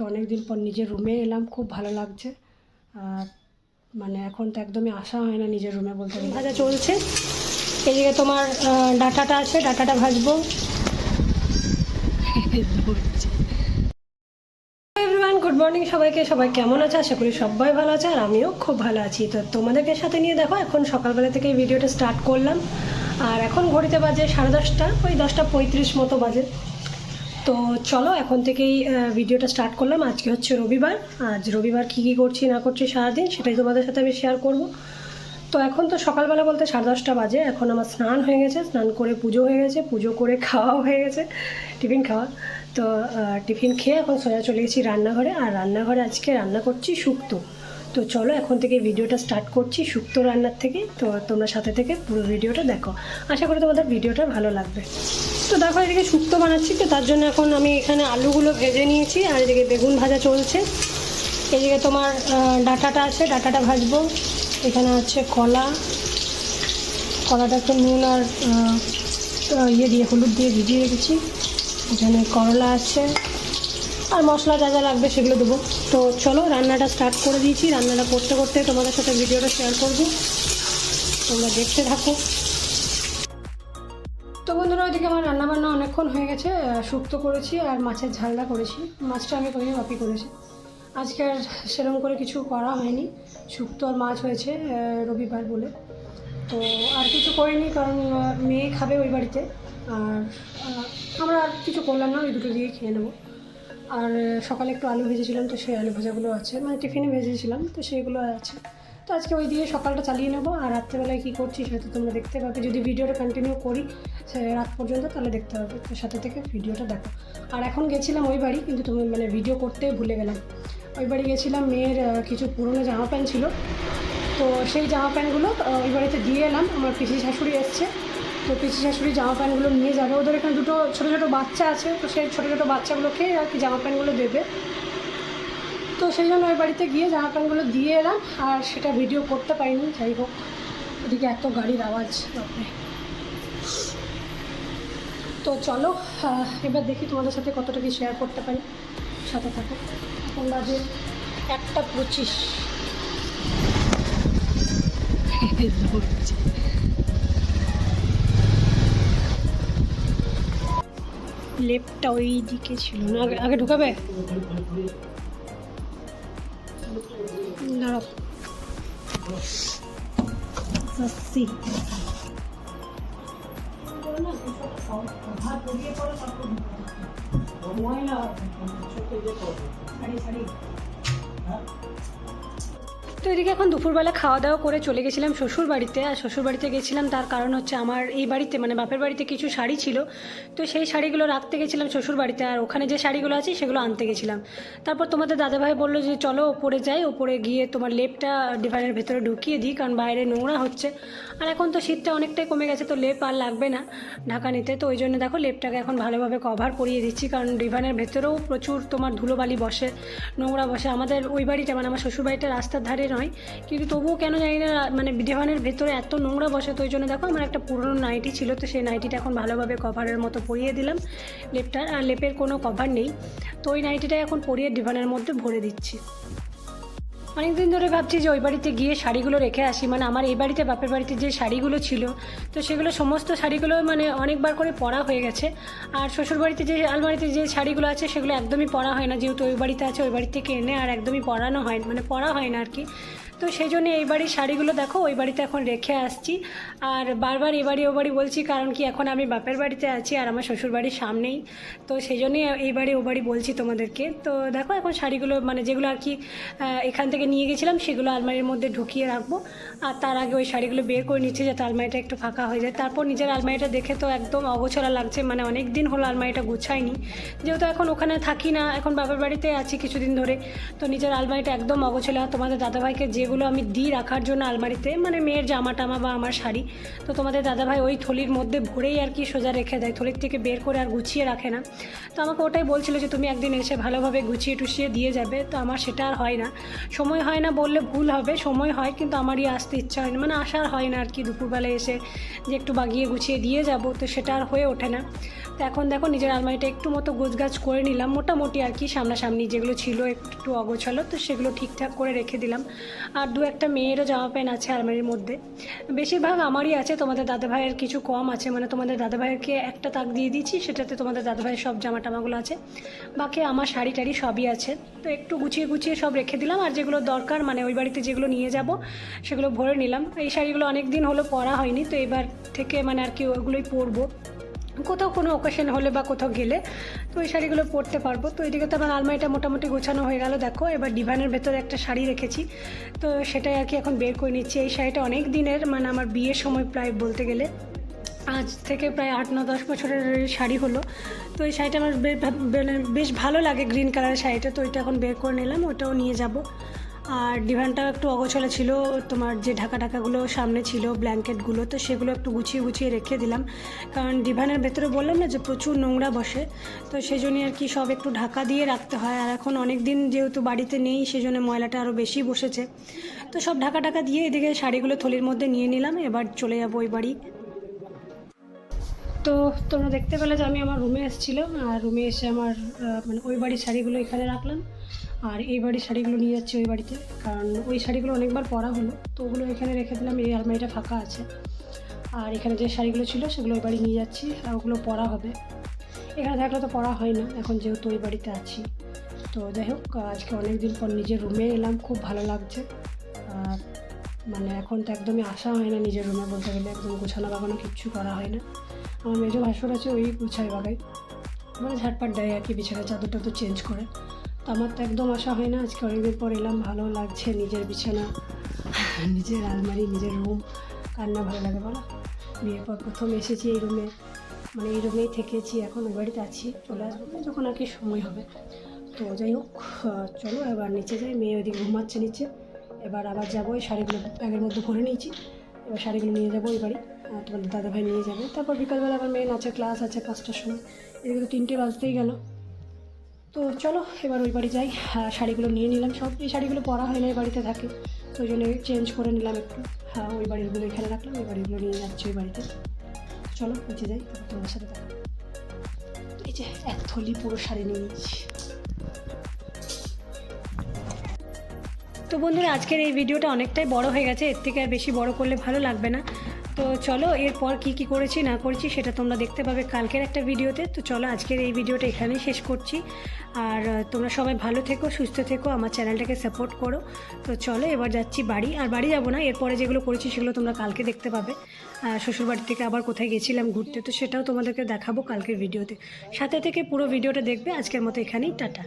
আজকে অনেক দিন পর নিজের রুমে এলাম, খুব ভালো লাগছে। আর মানে এখন তো একদমই আসা হয় না নিজের রুমে বলতে ভাজা চলছে। এদিকে তোমার ডাটাটা আছে, ডাটাটা ভাজবো। গুড মর্নিং সবাইকে। সবাই কেমন আছে? আশা করি সবাই ভালো আছে, আর আমিও খুব ভালো আছি। তো তোমাদেরকে সাথে নিয়ে দেখো, এখন সকালবেলা থেকে ভিডিওটা স্টার্ট করলাম। আর এখন ঘড়িতে বাজে সাড়ে দশটা, ওই দশটা পঁয়ত্রিশ মতো বাজে। তো চলো, এখন থেকেই ভিডিওটা স্টার্ট করলাম। আজকে হচ্ছে রবিবার। আজ রবিবার কী কী করছি, না করছি সারাদিন, সেটাই তোমাদের সাথে আমি শেয়ার করব। তো এখন তো সকালবেলা বলতে সাড়ে দশটা বাজে। এখন আমার স্নান হয়ে গেছে, স্নান করে পুজো হয়ে গেছে, পুজো করে খাওয়াও হয়ে গেছে, টিফিন খাওয়া। তো টিফিন খেয়ে এখন সোজা চলে গেছি রান্নাঘরে। আর রান্নাঘরে আজকে রান্না করছি শুক্তো। তো চলো এখন থেকে ভিডিওটা স্টার্ট করছি শুক্তো রান্নার থেকে। তো তোমরা সাথে থেকে পুরো ভিডিওটা দেখো। আশা করি তোমাদের ভিডিওটা ভালো লাগবে। তো দেখো, এদিকে শুক্তো বানাচ্ছি। তো তার জন্য এখন আমি এখানে আলুগুলো ভেজে নিয়েছি আর এদিকে বেগুন ভাজা চলছে। এদিকে তোমার ডাটাটা আছে, ডাটাটা ভাজবো। এখানে আছে কলা। কলাটা একটু নুন আর ইয়ে দিয়ে, হলুদ দিয়ে ভিজিয়ে রেখেছি। এখানে করলা আছে। আর মশলা যা যা লাগবে সেগুলো দেবো। তো চলো, রান্নাটা স্টার্ট করে দিয়েছি। রান্নাটা করতে করতে তোমাদের সাথে ভিডিওটা শেয়ার করব। তোমরা দেখতে থাকো। তো বন্ধুরা, ওইদিকে আমার রান্নাবান্না অনেকক্ষণ হয়ে গেছে। শুক্তো করেছি আর মাছের ঝালনা করেছি। মাছটা আমি করিনি বাপি করেছি। আজকে আর সেরকম করে কিছু করা হয়নি। শুক্তো আর মাছ হয়েছে রবিবার বলে। তো আর কিছু করিনি, কারণ মেয়ে খাবে ওই বাড়িতে। আর আমরা আর কিছু করলাম না, ওই দুটো দিয়ে খেয়ে নেব। আর সকালে একটু আলু ভেজেছিলাম, তো সেই আলু ভাজাগুলো আছে। মানে টিফিনে ভেজেছিলাম, তো সেইগুলো আছে। তো আজকে ওই দিয়ে সকালটা চালিয়ে নেব, আর রাত্রেবেলায় কী করছি সেটা তোমরা দেখতে পাবে। যদি ভিডিওটা কন্টিনিউ করি রাত পর্যন্ত, তাহলে দেখতে পাবে। তো সাথে থেকে ভিডিওটা দেখো। আর এখন গেছিলাম ওই বাড়ি, কিন্তু তুমি মানে ভিডিও করতে ভুলে গেলাম। ওই বাড়ি গেছিলাম, মেয়ের কিছু পুরনো জামা প্যান্ট ছিল। তো সেই জামা প্যান্টগুলো ওই বাড়িতে দিয়ে এলাম। আমার পিসি শাশুড়ি এসছে। তো পিসি শাশুড়ি জামা প্যান্টগুলো নিয়ে যাবে। ওদের এখানে দুটো ছোটো ছোটো বাচ্চা আছে, তো সেই ছোটো ছোটো বাচ্চাগুলোকে আর কি জামা প্যান্টগুলো দেবে। তো সেই জন্য ওই বাড়িতে গিয়ে জামা প্যান্টগুলো দিয়ে এলাম, আর সেটা ভিডিও করতে পারিনি, যাই হোক। ওদিকে এত গাড়ির আওয়াজ, বাপরে। তো চলো এবার দেখি তোমাদের সাথে কতটা কি শেয়ার করতে পারি। সাথে থাকো। এখন বাজে একটা পঁচিশ। লেপটা ওই দিকে ছিল না। আগে আগে ঢুকাবে? দাঁড়াও। তো এদিকে এখন দুপুরবেলা খাওয়া দাওয়া করে চলে গেছিলাম শ্বশুর বাড়িতে আর শ্বশুর বাড়িতে গেছিলাম তার কারণ হচ্ছে আমার এই বাড়িতে মানে বাপের বাড়িতে কিছু শাড়ি ছিল। তো সেই শাড়িগুলো রাখতে গেছিলাম শ্বশুর বাড়িতে আর ওখানে যে শাড়িগুলো আছে সেগুলো আনতে গেছিলাম। তারপর তোমাদের দাদাভাই বলল যে চলো ওপরে যাই, ওপরে গিয়ে তোমার লেপটা ডিভাইনের ভেতরে ঢুকিয়ে দিই, কারণ বাইরে নোংরা হচ্ছে। আর এখন তো শীতটা অনেকটাই কমে গেছে, তো লেপ আর লাগবে না ঢাকা নিতে। তো ওই জন্য দেখো লেপটাকে এখন ভালোভাবে কভার করিয়ে দিচ্ছি, কারণ ডিভানের ভেতরেও প্রচুর তোমার ধুলোবালি বসে, নোংরা বসে। আমাদের ওই বাড়িটা মানে আমার শ্বশুর বাড়িটা রাস্তার ধারে নয়, কিন্তু তবুও কেন জানি না মানে ডিভানের ভেতরে এত নোংরা বসে তো ওই জন্য দেখো আমার একটা পুরনো নাইটি ছিল, তো সেই নাইটিটা এখন ভালোভাবে কভারের মতো পরিয়ে দিলাম। লেপটার, আর লেপের কোনো কভার নেই, তো ওই নাইটিটা এখন পরিয়ে ডিভানের মধ্যে ভরে দিচ্ছি। অনেকদিন ধরে ভাবছি যে ওই বাড়িতে গিয়ে শাড়িগুলো রেখে আসি। মানে আমার এই বাড়িতে, বাপের বাড়িতে যে শাড়িগুলো ছিল, তো সেগুলো সমস্ত শাড়িগুলো মানে অনেকবার করে পরা হয়ে গেছে। আর শ্বশুর বাড়িতে যে, আলমারিতে যে শাড়িগুলো আছে, সেগুলো একদমই পরা হয় না। যেহেতু ওই বাড়িতে আছে, ওই বাড়ি থেকে এনে আর একদমই পরানো হয় মানে পরা হয় না আর কি। তো সেই জন্য এই বাড়ির শাড়িগুলো দেখো, ওই বাড়িতে এখন রেখে আসছি। আর বারবার এ বাড়ি ও বাড়ি বলছি, কারণ কি এখন আমি বাপের বাড়িতে আছি আর আমার শ্বশুর বাড়ির সামনেই। তো সেই জন্যই এই বাড়ি ও বাড়ি বলছি তোমাদেরকে। তো দেখো এখন শাড়িগুলো মানে যেগুলো আর কি এখান থেকে নিয়ে গেছিলাম, সেগুলো আলমারির মধ্যে ঢুকিয়ে রাখব। আর তার আগে ওই শাড়িগুলো বের করে নিচ্ছি যাতে আলমারিটা একটু ফাঁকা হয়ে যায়। তারপর নিজের আলমারিটা দেখে তো একদম অগোছলা লাগছে মানে অনেক দিন হলো আলমারিটা গুছাইনি। যেহেতু এখন ওখানে থাকি না, এখন বাপের বাড়িতে আছি কিছুদিন ধরে, তো নিজের আলমারিটা একদম অগোছলা। তোমাদের দাদাভাইকে যে যেগুলো আমি দিই রাখার জন্য আলমারিতে মানে মেয়ের জামা টামা বা আমার শাড়ি। তো তোমাদের দাদাভাই ওই থলির মধ্যে ভরেই আর কি সোজা রেখে দেয়, থলির থেকে বের করে আর গুছিয়ে রাখে না। তো আমাকে ওটাই বলছিল যে, তুমি একদিন এসে ভালোভাবে গুছিয়ে টুছিয়ে দিয়ে যাবে। তো আমার সেটা আর হয় না। সময় হয় না বললে ভুল হবে, সময় হয় কিন্তু আমারই আসতে ইচ্ছা হয় না। মানে আসার হয় না আর কি দুপুরবেলায় এসে যে, একটু বাগিয়ে গুছিয়ে দিয়ে যাব। তো সেটা আর হয়ে ওঠে না। তো এখন দেখো নিজের আলমারিটা একটু মতো গোছগাছ করে নিলাম। মোটামুটি আর কি সামনাসামনি যেগুলো ছিল একটু অগোছালো, তো সেগুলো ঠিকঠাক করে রেখে দিলাম। আর দু একটা মেয়েরও জামা প্যান্ট আছে আলমারির মধ্যে। বেশিরভাগ আমারই আছে, তোমাদের দাদাভাইয়ের কিছু কম আছে। মানে তোমাদের দাদা দাদাভাইয়েরকে একটা তাক দিয়ে দিয়েছি, সেটাতে তোমাদের দাদাভাইয়ের সব জামা টামাগুলো আছে। বাকি আমার শাড়ি টাড়ি সবই আছে। তো একটু গুছিয়ে গুছিয়ে সব রেখে দিলাম, আর যেগুলো দরকার মানে ওই বাড়িতে যেগুলো নিয়ে যাব, সেগুলো ভরে নিলাম। এই শাড়িগুলো অনেক দিন হলো পরা হয়নি, তো এবার থেকে মানে আর কি ওগুলোই পরবো। কোথাও কোনো অকেশন হলে বা কোথাও গেলে তো ওই শাড়িগুলো পরতে পারব। তো এদিকে তো আমার আলমারিটা মোটামুটি গোছানো হয়ে গেল, দেখো। এবার ডিভানের ভেতরে একটা শাড়ি রেখেছি। তো সেটাই আর কি এখন বের করে নিচ্ছি। এই শাড়িটা অনেক দিনের মানে আমার বিয়ের সময় প্রায় বলতে গেলে। আজ থেকে প্রায় আট, ন, দশ বছরের শাড়ি হলো। তো এই শাড়িটা আমার বে- বেশ ভালো লাগে গ্রিন কালারের শাড়িটা। তো ওইটা এখন বের করে নিলাম, ওটাও নিয়ে যাব। আর ডিভানটাও একটু অগোছলা ছিল, তোমার যে ঢাকা ঢাকাগুলো সামনে ছিল, ব্ল্যাঙ্কেটগুলো, তো সেগুলো একটু গুছিয়ে গুছিয়ে রেখে দিলাম। কারণ ডিভানের ভেতরে বললাম না যে প্রচুর নোংরা বসে, তো সেই জন্যই আর কি সব একটু ঢাকা দিয়ে রাখতে হয়। আর এখন অনেক দিন যেহেতু বাড়িতে নেই সেই জন্য ময়লাটা আরও বেশি বসেছে। তো সব ঢাকা ঢাকা দিয়ে এদিকে শাড়িগুলো থলির মধ্যে নিয়ে নিলাম, এবার চলে যাব ওই বাড়ি। তো তোমরা দেখতে পেলে যে আমি আমার রুমে এসেছিলাম, আর রুমে এসে আমার মানে ওই বাড়ির শাড়িগুলো এখানে রাখলাম। আর এই বাড়ির শাড়িগুলো নিয়ে যাচ্ছি ওই বাড়িতে। কারণ ওই শাড়িগুলো অনেকবার পরা হলো, তো ওগুলো এখানে রেখে দিলাম, এই আলমারিটা ফাঁকা আছে। আর এখানে যে শাড়িগুলো ছিল সেগুলো ওই বাড়ি নিয়ে যাচ্ছি, আর ওগুলো পরা হবে। এখানে থাকলে তো পড়া হয় না, এখন যেহেতু ওই বাড়িতে আছি। তো যাই হোক, আজকে অনেক দিন পর নিজের রুমে এলাম, খুব ভালো লাগছে। আর মানে এখন তো একদমই আসা হয় না নিজের রুমে বলতে গেলে, একদম গোছানো বাগানো কিচ্ছু করা হয় না। আমার মেজো ভাসুর আছে, ওই গুছাই বাগাই মানে ঝাটপাট দেয় আর কি বিছানা চাদরটা তো চেঞ্জ করে। তো আমার তো একদম আশা হয় না, আজকে অনেকদিন পর এলাম, ভালো লাগছে নিজের বিছানা, নিজের আলমারি, নিজের রুম কান্না ভালো লাগে, বলো? বিয়ের পর প্রথম এসেছি এই রুমে মানে এই রুমেই থেকেছি, এখন ওই বাড়িতে আছি, চলে আসব, যখন আর কি সময় হবে। তো যাই হোক চলো এবার নিচে যাই, মেয়ে ওইদিকে ঘুমাচ্ছে নিচে, এবার আবার যাব, এই শাড়িগুলো ব্যাগের মধ্যে ভরে নিয়েছি, এবার শাড়িগুলো নিয়ে যাব ওই বাড়ি আর তোমাদের দাদাভাই নিয়ে যাবে, তারপর বিকালবেলা আবার মেয়ে নাচের ক্লাস আছে পাঁচটার সময়, এদিকে তো তিনটে বাজতেই গেল তো চলো, এবার ওই বাড়ি যাই। হ্যাঁ শাড়িগুলো নিয়ে নিলাম। সব এই শাড়িগুলো পরা হয় না এই বাড়িতে থাকে। ওই জন্য চেঞ্জ করে নিলাম একটু। হ্যাঁ ওই বাড়িগুলো এখানে রাখলাম। ওই বাড়িগুলো নিয়ে যাচ্ছি ওই বাড়িতে। চলো নিচে যাই, তোমার সাথে দেখা। এই যে, এক থলি পুরো শাড়ি নিয়ে নিয়েছি তো বন্ধুরা, আজকের এই ভিডিওটা অনেকটাই বড় হয়ে গেছে। এর থেকে আর বেশি বড় করলে ভালো লাগবে না। তো চলো, এরপর কি কি করেছি, না করেছি সেটা তোমরা দেখতে পাবে কালকের একটা ভিডিওতে। তো চলো, আজকের এই ভিডিওটা এখানেই শেষ করছি। আর তোমরা সবাই ভালো থেকো, সুস্থ থেকো, আমার চ্যানেলটাকে সাপোর্ট করো। তো চলো, এবার যাচ্ছি বাড়ি। আর বাড়ি যাব না, এরপরে যেগুলো করেছি সেগুলো তোমরা কালকে দেখতে পাবে। শ্বশুরবাড়ি থেকে আবার কোথায় গেছিলাম ঘুরতে, তো সেটাও তোমাদেরকে দেখাবো কালকের ভিডিওতে। সাথে থেকে পুরো ভিডিওটা দেখবে। আজকের মতো এখানেই, টাটা।